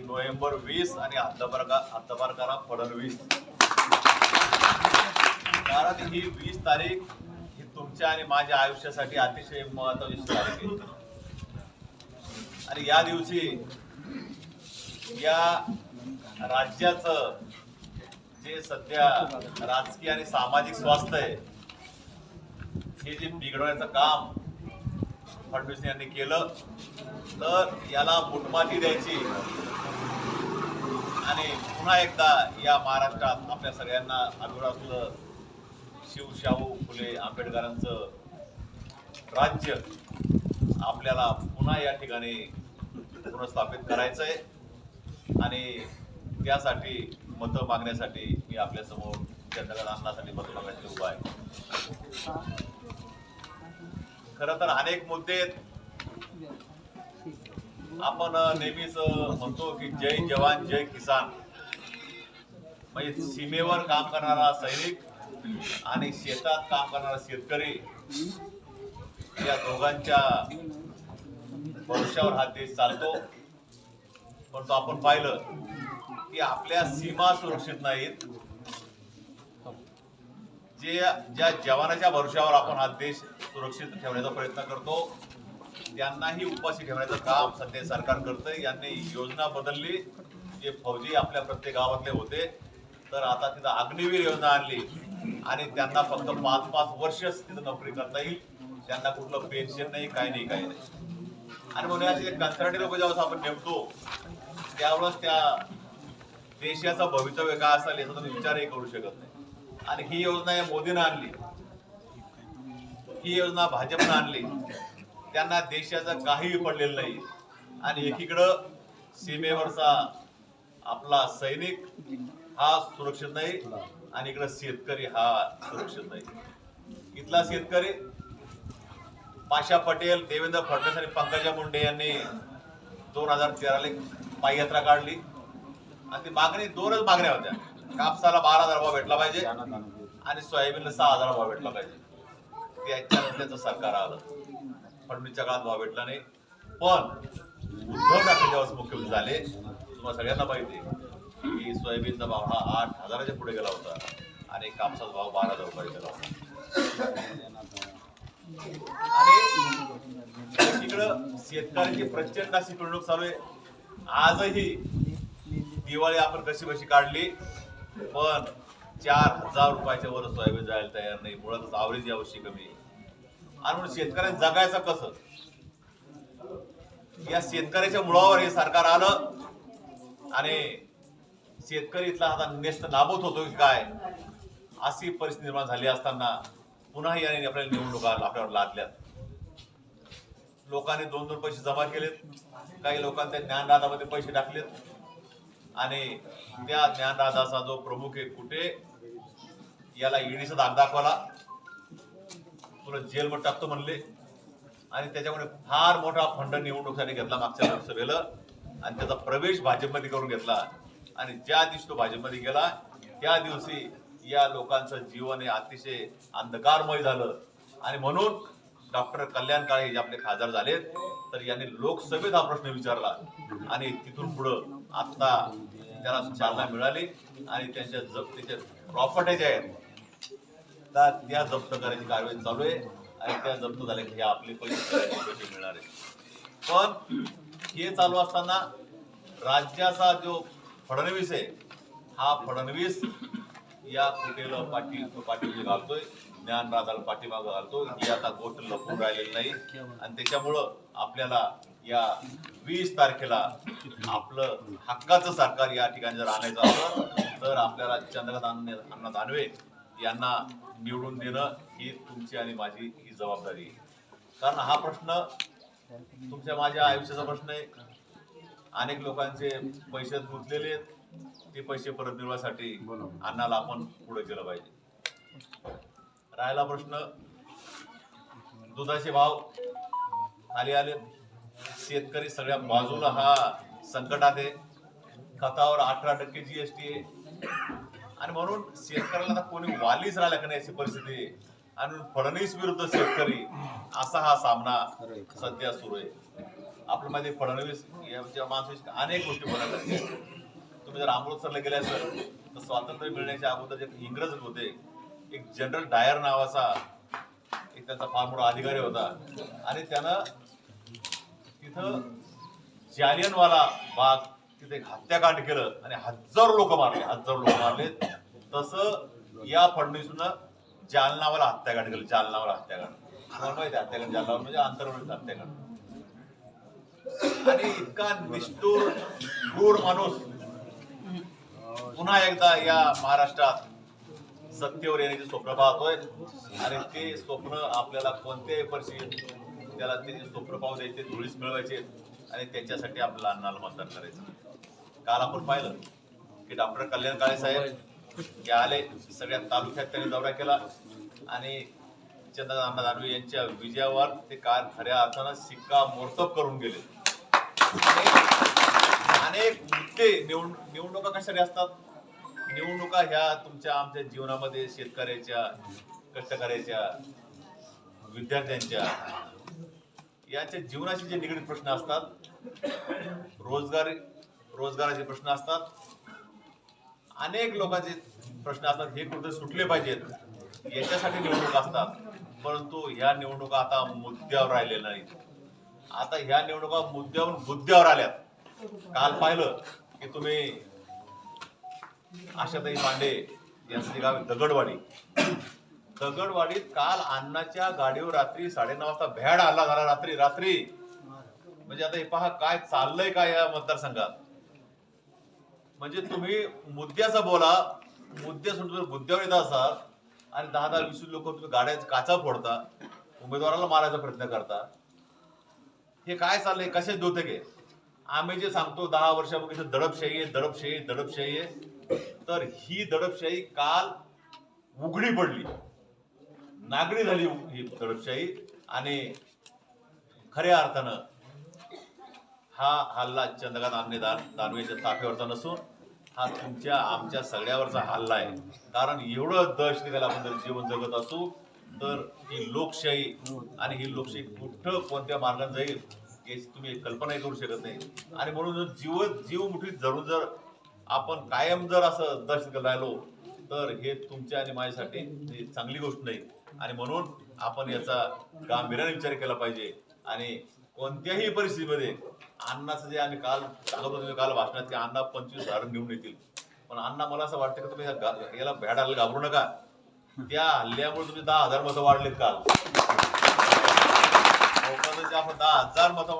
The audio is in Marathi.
नोव्हेंबर वीस आणि हद्दपार करा फडणवीस कारण ही वीस तारीख ही तुमच्या आणि माझ्या आयुष्यासाठी अतिशय महत्वाची तारीख आहे. आणि या दिवशी या राज्याचं जे सध्या राजकीय आणि सामाजिक स्वास्थ्य आहे हे जे बिघडवण्याचं काम फडणवीस यांनी केलं तर याला मुठमाती द्यायची आणि पुन्हा एकदा या महाराष्ट्रात आपल्या सगळ्यांना अभिवासलं शिवशाहू फुले आंबेडकरांचं राज्य आपल्याला पुन्हा या ठिकाणी पुनर्स्थापित करायचं आहे आणि त्यासाठी मतं मागण्यासाठी मी आपल्यासमोर जनतेला अन्नासाठी मतं मागण्यासाठी उभा आहे खरं तर अनेक मुद्दे आहेत. आपण नेहमीच म्हणतो की जय जवान जय किसान. म्हणजे सीमेवर काम करणारा सैनिक आणि शेतात काम करणारा शेतकरी या दोघांच्या भविष्यावर हा देश चालतो. परंतु आपण पाहिलं की आपल्या सीमा सुरक्षित नाहीत. जे ज्या जवानाच्या भरोश्यावर आपण हा देश सुरक्षित ठेवण्याचा प्रयत्न करतो त्यांनाही उपाशी ठेवण्याचं काम सध्या सरकार करतंय. यांनी योजना बदलली. जे फौजी आपल्या प्रत्येक गावातले होते. तर आता तिथं अग्निवीर योजना आणली. आणि त्यांना फक्त पाच पाच वर्षच तिथं नोकरी करता येईल. त्यांना कुठलं पेन्शन नाही काही नाही काय नाही. आणि म्हणून असे कंत्राटी लोक जेव्हा आपण नेमतो त्यावेळेस त्या देशाचं भवितव्य काय असेल याचा तुम्ही विचारही करू शकत नाही. आणि ही योजना या मोदीनं आणली. ही योजना भाजपनं आणली. त्यांना देशाचं काहीही पडलेलं नाही. आणि एकीकडं सीमेवरचा आपला सैनिक हा सुरक्षित नाही आणि इकडं शेतकरी हा सुरक्षित नाही. इथला शेतकरी पाशा पटेल देवेंद्र फडणवीस आणि पंकजा मुंडे यांनी दोन हजार तेराला पाययात्रा काढली. आणि ती मागणी दोनच मागण्या होत्या. कापसाला बारा हजार भाव भेटला पाहिजे आणि सोयाबीनला सहा हजार भाव भेटला पाहिजे. त्याच्यानंतर त्याचं सरकार आलं. फडणवीसच्या काळात भाव भेटला नाही. पण उद्धव ठाकरे जेव्हा मुख्यमंत्री झाले तुम्हाला सगळ्यांना माहिती की सोयाबीनचा भाव हा आठ हजाराच्या पुढे गेला होता आणि कापसाचा भाव बारा हजार रुपये गेला होता. आणि इकडं शेतकऱ्यांची प्रचंड अशी पिळवणूक चालू आहे. आजही दिवाळी आपण कशी कशी काढली पण चार हजार रुपयाच्या वर सोयाबीन जायला तयार नाही. मुळातच आवरेज यावर्षी कमी आहे. आणि म्हणून शेतकऱ्यांनी जगायचं कसं? या शेतकऱ्याच्या मुळावर हे सरकार आलं आणि शेतकरी इथला आता नेस्त नाबूत होतो की काय? अशी परिस्थिती निर्माण झाली असताना पुन्हा याने आपल्याला निवडणुका आपल्यावर लादल्यात. लोकांनी दोन दोन पैसे जमा केलेत. काही लोकांनी त्या पैसे टाकलेत. आणि त्या ज्ञानराधाचा जो प्रमुख आहे कुठे? याला ईडीचा दाग दाखवला तुला जेलमध्ये टाकतो म्हणले. आणि त्याच्यामुळे फार मोठा फंड निवडणुकीसाठी घेतला मागच्या लोकसभेला. आणि त्याचा प्रवेश भाजपमध्ये करून घेतला. आणि ज्या दिवशी तो भाजपमध्ये गेला त्या दिवशी या लोकांचं जीवन हे अतिशय अंधकारमय झालं. आणि म्हणून डॉक्टर कल्याण काळे जे आपले खासदार झालेत तर यांनी लोकसभेत हा प्रश्न विचारला. आणि तिथून पुढं आता त्याला चालना मिळाली. आणि त्यांच्या जप्तीचे प्रॉपर्टी ज्या आहेत त्या त्या जप्त करायची कारवाई चालू आहे आणि त्या जप्त झाल्या की हे आपले पैसे मिळणार आहेत पण हे चालू असताना राज्याचा जो फडणवीस आहे हा फडणवीस या कुठेल पाठी पाठीमध्ये घालतोय ज्ञानराजाला पाठीमागं घालतो ही आता गोष्ट लपून राहिलेली नाही. आणि त्याच्यामुळं आपल्याला या वीस तारखेला आपलं हक्काचं सरकार या ठिकाणी जर आणायचं असलं तर आपल्याला चंद्रकांत अन्न अण्णा दानवे यांना निवडून देणं ही तुमची आणि माझी ही जबाबदारी आहे. कारण हा प्रश्न तुमच्या माझ्या आयुष्याचा प्रश्न आहे. अनेक लोकांचे पैसे गुंतलेले आहेत. ते पैसे परत मिळवण्यासाठी अण्णाला आपण पुढे केलं पाहिजे. राहिला प्रश्न. दुधाचे भाव खाली आले. शेतकरी सगळ्या बाजूला हा संकटात आहे. खतावर अठरा टक्के जीएसटी आहे. आणि म्हणून शेतकऱ्याला आता कोणी वालीच राहिला का नाही अशी परिस्थिती? आणि फडणवीस विरुद्ध शेतकरी असा हा सामना सध्या सुरू आहे. आपलं माहिती फडणवीस यांच्या माणसाची अनेक गोष्टी बोलायला. तुम्ही जर अमृतसरला गेले असाल तर स्वातंत्र्य मिळण्याच्या अगोदर जे इंग्रज होते एक जनरल डायर नावाचा एक त्यांचा फार मोठा अधिकारी होता. आणि त्यानं तिथं जालियनवाला बाग तिथे एक हत्याकांड केलं आणि हजारो लोक मारले हजारो लोक मारले. तसं या फडणवीसनं जालनावाला हत्याकांड केलं जालनावाला हत्याकांड. माहिती हत्याकांड जालनावर म्हणजे आंतरराष्ट्रीय हत्याकांड. आणि इतका निष्ठूर क्रूर माणूस पुन्हा एकदा या महाराष्ट्रात सत्तेवर येण्याचे स्वप्न पाहतोय. आणि ते स्वप्न आपल्याला कोणत्याही वर्षी त्याला ते स्वप्न पाहू द्यायचे धुळीस मिळवायचे आणि त्याच्यासाठी आपल्याला अन्नाला मतदान करायचं. काल आपण पाहिलं की डॉक्टर कल्याण काळे साहेब हे आले सगळ्या तालुक्यात त्यांनी दौरा केला आणि चंद्रकांत दानवे यांच्या विजयावर ते काल खऱ्या अर्थानं शिक्का मोर्तब करून गेले. अनेक- मुद्दे निवड निवडणुका कशासाठी असतात? निवडणुका ह्या तुमच्या आमच्या जीवनामध्ये शेतकऱ्याच्या कष्टकऱ्याच्या विद्यार्थ्यांच्या याच्या जीवनाशी जे निगडीत प्रश्न असतात रोजगार रोजगाराचे प्रश्न असतात. अनेक लोकांचे प्रश्न असतात हे कुठे सुटले पाहिजेत. याच्यासाठी निवडणुका असतात. परंतु ह्या निवडणुका आता मुद्द्यावर राहिलेल्या नाहीत. आता ह्या निवडणुका मुद्द्यावरून मुद्द्यावर आल्यात. काल पाहिलं की तुम्ही आशाताई पांडे यांचं गाव दगडवाडी. दगडवाडीत काल अण्णाच्या गाडीवर रात्री साडेनऊ वाजता भ्याड आला झाला रात्री रात्री. म्हणजे आता हे पहा काय चाललंय काय या मतदारसंघात? म्हणजे तुम्ही मुद्द्याचा बोला. मुद्दे सोडून मुद्द्यावर येत असाल आणि दहा दहा वीस लोक तुम्ही गाड्या काचा फोडता. उमेदवाराला मारायचा प्रयत्न करता. हे काय चाललंय? कसे द्योतक आहे? आम्ही जे सांगतो दहा वर्षापूर्वी दडपशाही आहे दडपशाही दडपशाही आहे. तर ही दडपशाही काल उघडी पडली. नागरी झाली ही दडपशाही. आणि खऱ्या अर्थानं हा हल्ला चंद्रकांत आमने दानवेच्या ताफ्यावरचा नसून हा तुमच्या आमच्या सगळ्यावरचा हल्ला आहे. कारण एवढं दहशतीला आपण जर जीवन जगत असू तर ही लोकशाही आणि ही लोकशाही कुठं कोणत्या मार्गाने जाईल याची तुम्ही कल्पनाही करू शकत नाही. आणि म्हणून जर जीव जीव मुठीत धरून जर आपण कायम जर असं दहशत राहिलो तर हे तुमच्या आणि माझ्यासाठी ही चांगली गोष्ट नाही. आणि म्हणून आपण याचा गांभीर्याने विचार केला पाहिजे. आणि कोणत्याही परिस्थितीमध्ये अण्णाचं जे आम्ही काल सांगत काल भाषणात की अण्णा पंचवीस हजार घेऊन येतील. पण अण्णा मला असं वाटतं की तुम्ही याला भ्याडायला घाबरू नका. त्या हल्ल्यामुळे तुम्ही दहा हजार मतं वाढलेत काल. जे आपण दहा हजार मतं